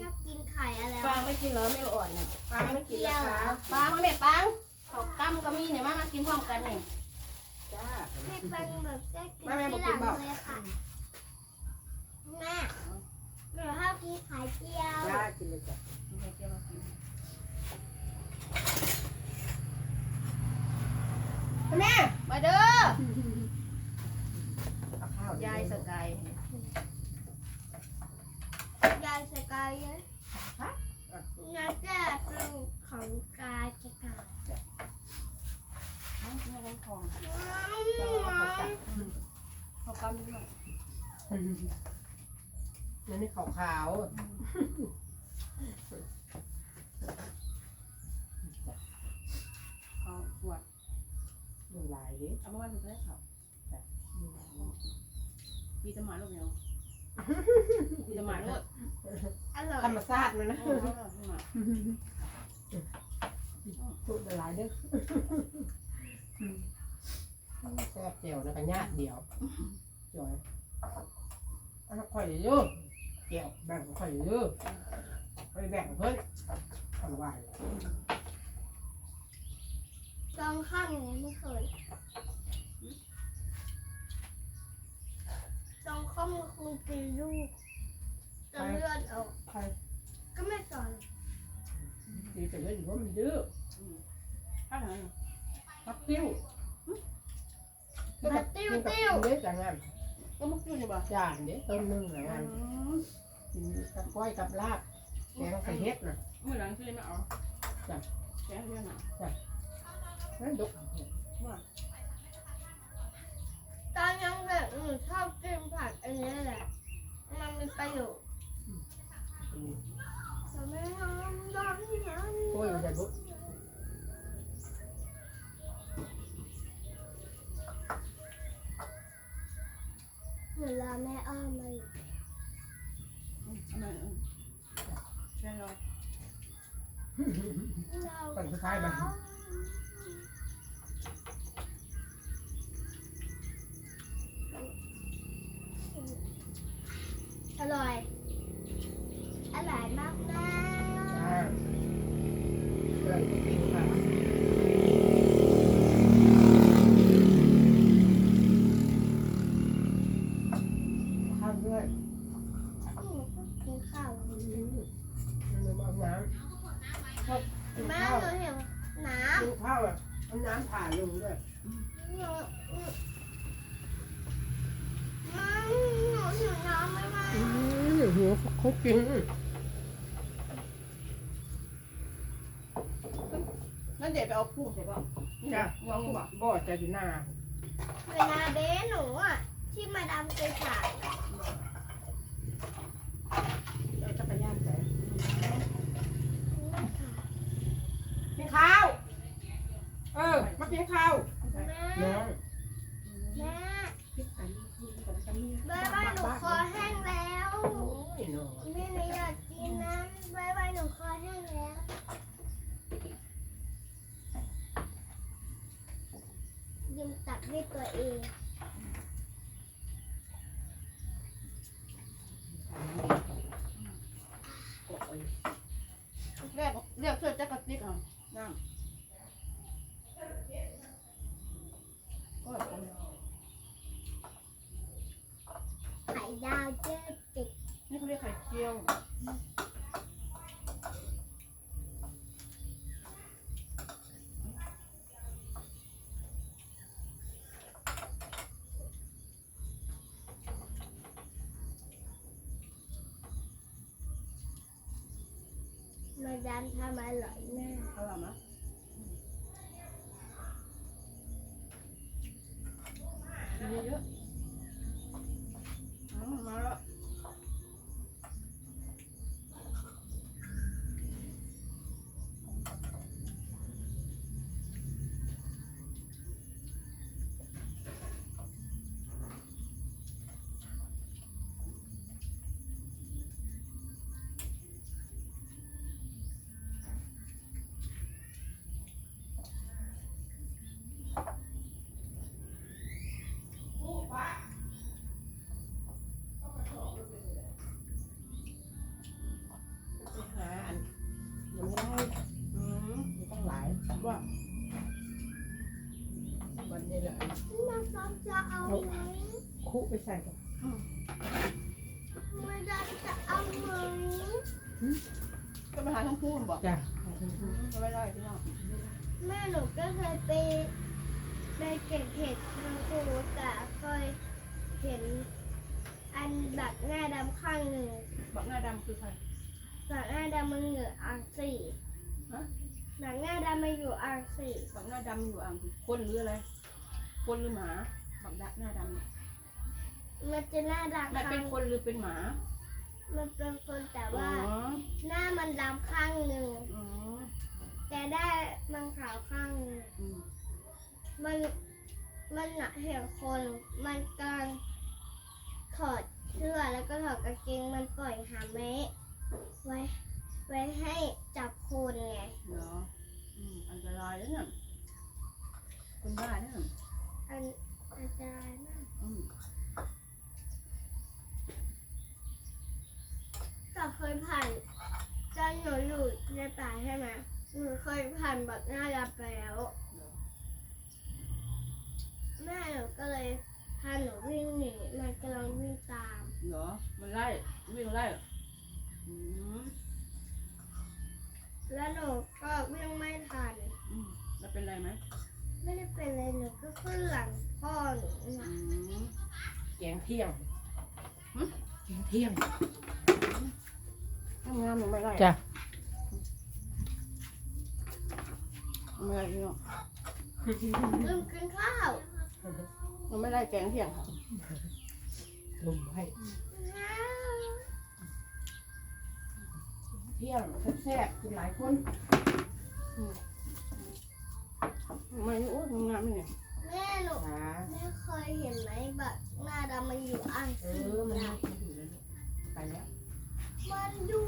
ชอบกินไข่อะไรฟางไม่กินเหรอไม่อ่อนเนี่ยฟางไม่กินเหรอคะฟางมาแม่ฟางขอบตั้มก็มีเนี่ยมามากินพร้อมกันเนี่ยจ้า ให้เป็นแบบได้กินแม่แม่บอกที่กินหลังเปล่าเลยค่ะแม่หนูชอบกินไข่เจียวจ้ากินเลยจ้ะแม่มาเด้อเอาข้าวยายสกายยายส กายเลยน่าจะเป็นของกายจะกายน้องกินอะไรของเอาขอบตั้มด้วยมันนี่ขาวขาวขอปวดๆมันหลายดิเอามาไว้ถูกแล้วเขามีตะหมาลูกเดียว มีตะหมาลูกอร่อยธรรมชาติมันนะเออเอาตะหมาพูดหลายเด้อแซ่บเจียวแล้วก็ญาติเดียวจอยเอาข่อยเยอะเจียวแบ่งข่อยเยอะไปแบ่งเพิ่นทำไหวลองข้างอย่างนี้ไม่เคย ลองข้างคงกินลูกจนเลือดออกใครก็ไม่สอนตีแต่เยอะอยู่ว่ามันดื้อข้าวไหนพักติ้วมาติ้วติ้วเด้จังงานก็มุกอยู่นี่บ่จานเด้ต้นนึงนะงานกินกับก้อยกับลาบแกงใส่เห็ดน่ะเมื่อหลังคือไม่เอาจ้ะแกเรื่องน่ะนั่นดุต อนยังเด็กหนูชอบกินผักอันนี้แหละ มันมีประโยชน์แต่ไม่ทำร้อนนะโอ้ยมันจะดุเวลาแม่อ้อมมาอยู่ทำไมแช่รอเราคนสุดท้ายมัน ร่อย อร่อยมากมาเกิดกินค่ะข้าวด้วยก็กินข้าวมันเอาน้ำชอบกินแม่ข้าวหนูเห็นน้กินข้าวอะเอาน้ำผ่าลงด้วย หนูหนูหนูหิวน้ำไหมแม่ อื มหิวเขากินนั่นเด็ดไปเอากุ้งใช่ป่ะนี่จ้ะนะวางกุ้งอะบ่อจะอยู่หน้าเวลาเบ้หนูอะ ที่มาดามเคยถ่ายเอาจักรยานใส่กินข้าว เออ มากินข้าวแม่น้องแม่บายบายหนูคอแห้งแล้ว โอ้ย น้องแม่หนูอยากกินน้ำบายบายหนูคอแห้งแล้วยืมตักด้วยตัวเองแรกเรียกเสื้อแจ็คกระติกอะน้ำก็ ไข่ดาวเจ๊ติด นี่เขาเรียกไข่เจียว มาดามทำอร่อยแม่อร่อยไหม พ่อจะเอาไหมคุไปใส่กับไม่ได้จะเอาไหมก็ไปหาทั้งคู่บอกจ้ะก็ไม่ได้พี่น้องแม่หนูก็เคยไปไปเก็บเห็ดทางครูแต่เคยเห็นอันแบบหน้าดำข้างหนึ่งบอกหน้าดำคือใครแบบหน้าดำมันอยู่อ่างสี่ฮะแบบหน้าดำมันอยู่อ่างสี่บอกหน้าดำอยู่อ่างคนหรืออะไร คนหรือหมาบอกหน้าดำเนี่ยมันจะหน้าดำมันข้าเป็นงคนหรือเป็นหมามันเป็นคนแต่อ๋อว่า หน้ามันดำข้างหนึ่งอ๋อแต่ได้มันขาวข้างหนึ่งอืมมันมันหนักเห็นคน มันกำลังถอดเสื้อแล้วก็ถอดกางเกงมันปล่อยหาแม่ไว้ ไว้ให้จับคนไง เหรออืมอันตรายนะเนี่ยคนบ้าเนี่ยอันอันตรายมากอืมแต่เคยผ่านตอนหนูอยู่ในป่าใช่ไหมหนูเคยผ่านแบบหน้าดับไปแล้วแม่หนูก็เลยพาหนูวิ่งหนีมันกำลังวิ่งตาม เหรอ มันไล่วิ่งไล่เหรออืมแล้วหนูก็วิ่งไม่ทันอืมแล้วเป็นไรไหม ไม่ได้เป็นเลยหนูก็ขึ้นหลังพ่อหนูอืนะมแกงเที่ยงหึแกงเที่ยงทำงานหนูไม่ไล่จ้ะไม่ไล่พี่น้องลืมกินข้าวหนูไม่ไล่แกงเที่ยงค่ะลุมให้น้าเที่ยงแซ่บๆกินหลายคนไม่ มันอ้วนงามเนี่ยแม่หนูแม่เคยเห็นไหมแบบหน้าดำมันอยู่อ่างเออมันไปแล้วมันดู